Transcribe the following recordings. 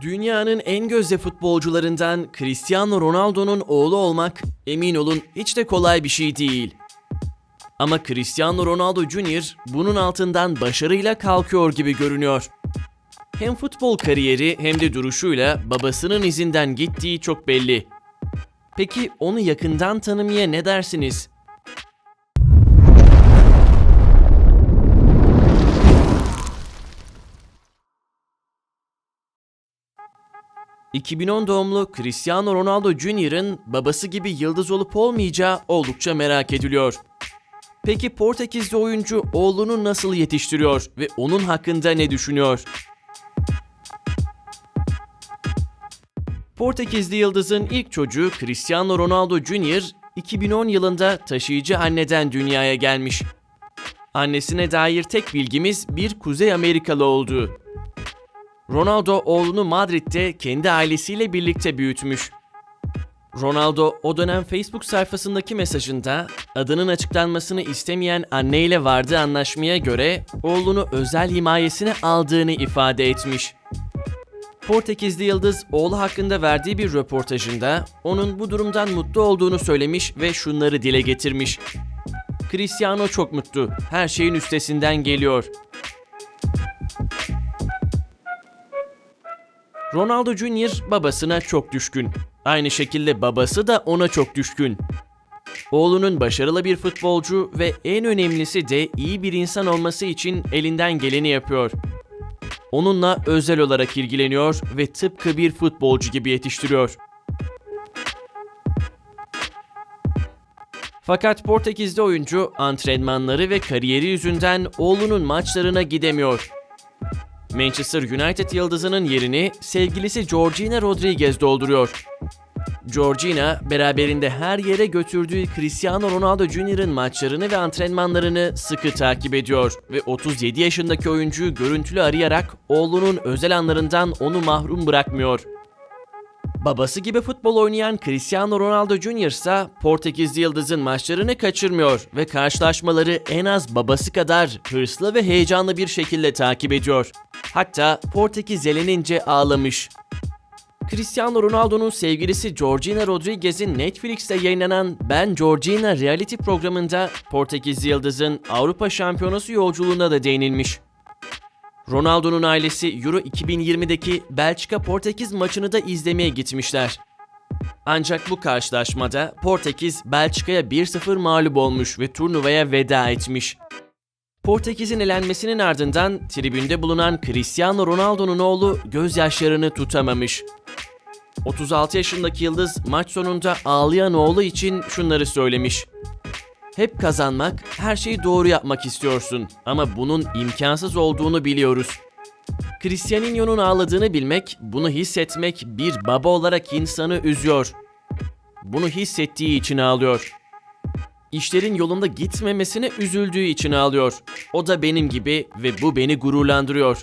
Dünyanın en gözde futbolcularından Cristiano Ronaldo'nun oğlu olmak emin olun hiç de kolay bir şey değil. Ama Cristiano Ronaldo Jr. bunun altından başarıyla kalkıyor gibi görünüyor. Hem futbol kariyeri hem de duruşuyla babasının izinden gittiği çok belli. Peki onu yakından tanımaya ne dersiniz? ...2010 doğumlu Cristiano Ronaldo Jr.'ın babası gibi yıldız olup olmayacağı oldukça merak ediliyor. Peki Portekizli oyuncu oğlunu nasıl yetiştiriyor ve onun hakkında ne düşünüyor? Portekizli yıldızın ilk çocuğu Cristiano Ronaldo Jr. 2010 yılında taşıyıcı anneden dünyaya gelmiş. Annesine dair tek bilgimiz bir Kuzey Amerikalı olduğu. Ronaldo oğlunu Madrid'de kendi ailesiyle birlikte büyütmüş. Ronaldo o dönem Facebook sayfasındaki mesajında adının açıklanmasını istemeyen anneyle vardığı anlaşmaya göre oğlunu özel himayesine aldığını ifade etmiş. Portekizli Yıldız oğlu hakkında verdiği bir röportajında onun bu durumdan mutlu olduğunu söylemiş ve şunları dile getirmiş. Cristiano çok mutlu. Her şeyin üstesinden geliyor. Ronaldo Jr. babasına çok düşkün. Aynı şekilde babası da ona çok düşkün. Oğlunun başarılı bir futbolcu ve en önemlisi de iyi bir insan olması için elinden geleni yapıyor. Onunla özel olarak ilgileniyor ve tıpkı bir futbolcu gibi yetiştiriyor. Fakat Portekizli oyuncu antrenmanları ve kariyeri yüzünden oğlunun maçlarına gidemiyor. Manchester United yıldızının yerini sevgilisi Georgina Rodriguez dolduruyor. Georgina, beraberinde her yere götürdüğü Cristiano Ronaldo Jr.'ın maçlarını ve antrenmanlarını sıkı takip ediyor ve 37 yaşındaki oyuncuyu görüntülü arayarak oğlunun özel anlarından onu mahrum bırakmıyor. Babası gibi futbol oynayan Cristiano Ronaldo Jr. ise Portekizli yıldızın maçlarını kaçırmıyor ve karşılaşmaları en az babası kadar hırslı ve heyecanlı bir şekilde takip ediyor. Hatta Portekiz elenince ağlamış. Cristiano Ronaldo'nun sevgilisi Georgina Rodriguez'in Netflix'te yayınlanan Ben Georgina reality programında Portekizli Yıldız'ın Avrupa Şampiyonası yolculuğuna da değinilmiş. Ronaldo'nun ailesi Euro 2020'deki Belçika-Portekiz maçını da izlemeye gitmişler. Ancak bu karşılaşmada Portekiz Belçika'ya 1-0 mağlup olmuş ve turnuvaya veda etmiş. Portekiz'in elenmesinin ardından tribünde bulunan Cristiano Ronaldo'nun oğlu gözyaşlarını tutamamış. 36 yaşındaki yıldız maç sonunda ağlayan oğlu için şunları söylemiş. Hep kazanmak, her şeyi doğru yapmak istiyorsun ama bunun imkansız olduğunu biliyoruz. Cristiano'nun ağladığını bilmek, bunu hissetmek bir baba olarak insanı üzüyor. Bunu hissettiği için ağlıyor. İşlerin yolunda gitmemesine üzüldüğü için ağlıyor. O da benim gibi ve bu beni gururlandırıyor.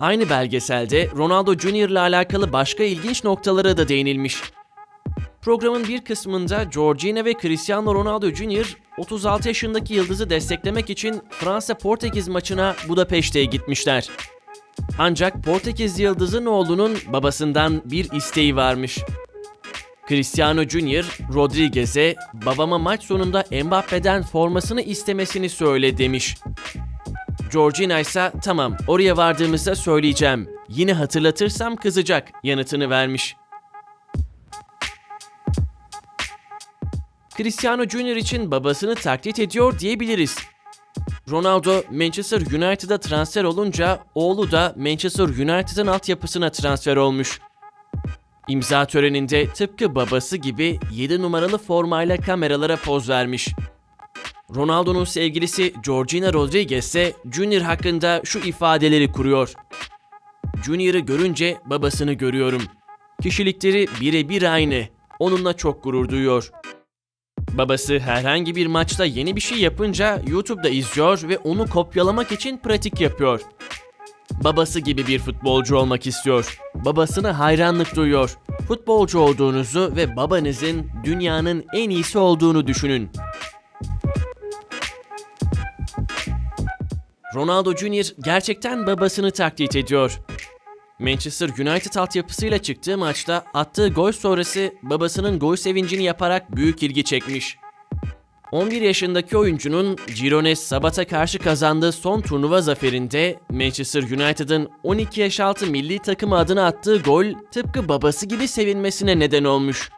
Aynı belgeselde Ronaldo Jr. ile alakalı başka ilginç noktalara da değinilmiş. Programın bir kısmında Georgina ve Cristiano Ronaldo Jr. 36 yaşındaki yıldızı desteklemek için Fransa-Portekiz maçına Budapeşte'ye gitmişler. Ancak Portekiz yıldızın oğlunun babasından bir isteği varmış. Cristiano Jr. Rodriguez'e babama maç sonunda Mbappe'den formasını istemesini söyle demiş. Georgina ise tamam oraya vardığımızda söyleyeceğim. Yine hatırlatırsam kızacak yanıtını vermiş. Cristiano Jr. için babasını taklit ediyor diyebiliriz. Ronaldo Manchester United'a transfer olunca oğlu da Manchester United'ın altyapısına transfer olmuş. İmza töreninde tıpkı babası gibi 7 numaralı formayla kameralara poz vermiş. Ronaldo'nun sevgilisi Georgina Rodriguez ise Junior hakkında şu ifadeleri kuruyor. Junior'ı görünce babasını görüyorum. Kişilikleri birebir aynı. Onunla çok gurur duyuyor. Babası herhangi bir maçta yeni bir şey yapınca YouTube'da izliyor ve onu kopyalamak için pratik yapıyor. Babası gibi bir futbolcu olmak istiyor. Babasına hayranlık duyuyor. Futbolcu olduğunuzu ve babanızın dünyanın en iyisi olduğunu düşünün. Ronaldo Jr. gerçekten babasını taklit ediyor. Manchester United altyapısıyla çıktığı maçta attığı gol sonrası babasının gol sevincini yaparak büyük ilgi çekmiş. 11 yaşındaki oyuncunun Girones Sabat'a karşı kazandığı son turnuva zaferinde Manchester United'ın 12 yaş altı milli takımı adına attığı gol tıpkı babası gibi sevinmesine neden olmuş.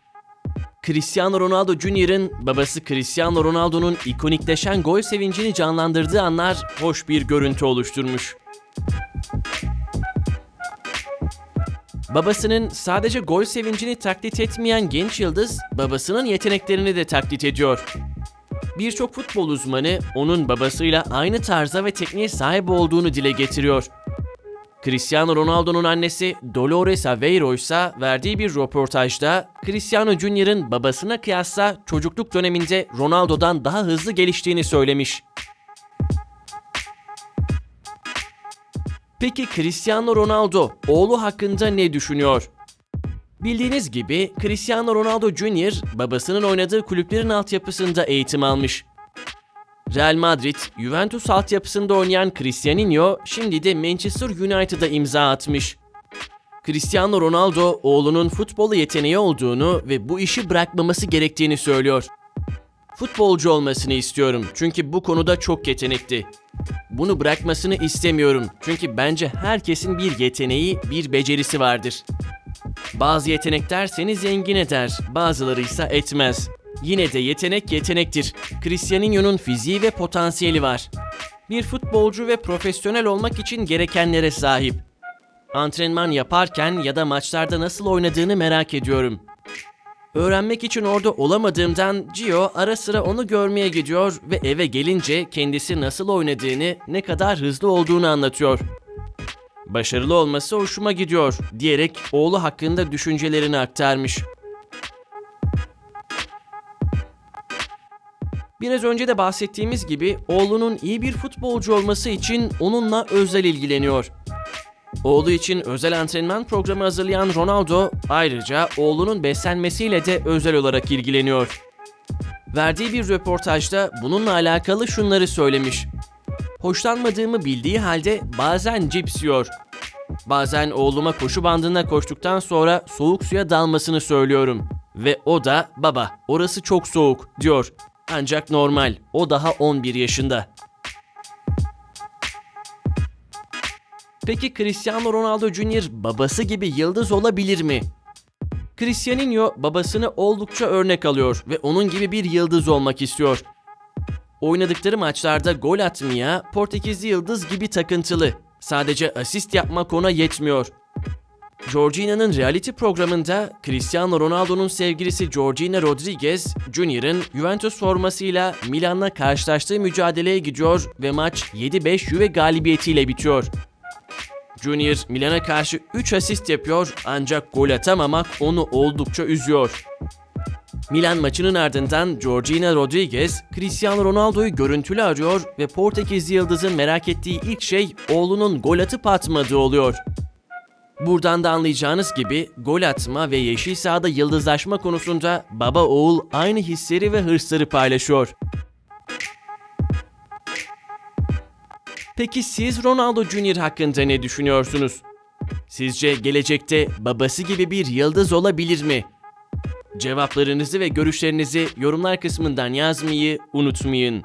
Cristiano Ronaldo Jr.'ın babası Cristiano Ronaldo'nun ikonikleşen gol sevincini canlandırdığı anlar hoş bir görüntü oluşturmuş. Babasının sadece gol sevincini taklit etmeyen genç yıldız, babasının yeteneklerini de taklit ediyor. Birçok futbol uzmanı onun babasıyla aynı tarza ve tekniğe sahip olduğunu dile getiriyor. Cristiano Ronaldo'nun annesi Dolores Aveiro ise verdiği bir röportajda Cristiano Junior'ın babasına kıyasla çocukluk döneminde Ronaldo'dan daha hızlı geliştiğini söylemiş. Peki Cristiano Ronaldo oğlu hakkında ne düşünüyor? Bildiğiniz gibi Cristiano Ronaldo Jr. babasının oynadığı kulüplerin altyapısında eğitim almış. Real Madrid, Juventus altyapısında oynayan Cristianinho şimdi de Manchester United'a imza atmış. Cristiano Ronaldo oğlunun futbolu yeteneği olduğunu ve bu işi bırakmaması gerektiğini söylüyor. Futbolcu olmasını istiyorum çünkü bu konuda çok yetenekli. Bunu bırakmasını istemiyorum çünkü bence herkesin bir yeteneği, bir becerisi vardır. Bazı yetenekler seni zengin eder, bazıları ise etmez. Yine de yetenek yetenektir. Cristianinho'nun fiziği ve potansiyeli var. Bir futbolcu ve profesyonel olmak için gerekenlere sahip. Antrenman yaparken ya da maçlarda nasıl oynadığını merak ediyorum. Öğrenmek için orada olamadığımdan Gio ara sıra onu görmeye gidiyor ve eve gelince kendisi nasıl oynadığını, ne kadar hızlı olduğunu anlatıyor. Başarılı olması hoşuma gidiyor diyerek oğlu hakkında düşüncelerini aktarmış. Biraz önce de bahsettiğimiz gibi oğlunun iyi bir futbolcu olması için onunla özel ilgileniyor. Oğlu için özel antrenman programı hazırlayan Ronaldo ayrıca oğlunun beslenmesiyle de özel olarak ilgileniyor. Verdiği bir röportajda bununla alakalı şunları söylemiş. Hoşlanmadığımı bildiği halde bazen cips yiyor. Bazen oğluma koşu bandına koştuktan sonra soğuk suya dalmasını söylüyorum. Ve o da baba orası çok soğuk diyor. Ancak normal o daha 11 yaşında. Peki Cristiano Ronaldo Jr. babası gibi yıldız olabilir mi? Cristianinho babasını oldukça örnek alıyor ve onun gibi bir yıldız olmak istiyor. Oynadıkları maçlarda gol atmaya Portekizli yıldız gibi takıntılı. Sadece asist yapmak ona yetmiyor. Georgina'nın reality programında Cristiano Ronaldo'nun sevgilisi Georgina Rodriguez, Junior'ın Juventus formasıyla Milan'la karşılaştığı mücadeleye gidiyor ve maç 7-5 Juve galibiyetiyle bitiyor. Junior Milan'a karşı 3 asist yapıyor ancak gol atamamak onu oldukça üzüyor. Milan maçının ardından Georgina Rodriguez, Cristiano Ronaldo'yu görüntülü arıyor ve Portekizli yıldızın merak ettiği ilk şey oğlunun gol atıp atmadığı oluyor. Buradan da anlayacağınız gibi gol atma ve yeşil sahada yıldızlaşma konusunda baba oğul aynı hisleri ve hırsları paylaşıyor. Peki siz Ronaldo Jr. hakkında ne düşünüyorsunuz? Sizce gelecekte babası gibi bir yıldız olabilir mi? Cevaplarınızı ve görüşlerinizi yorumlar kısmından yazmayı unutmayın.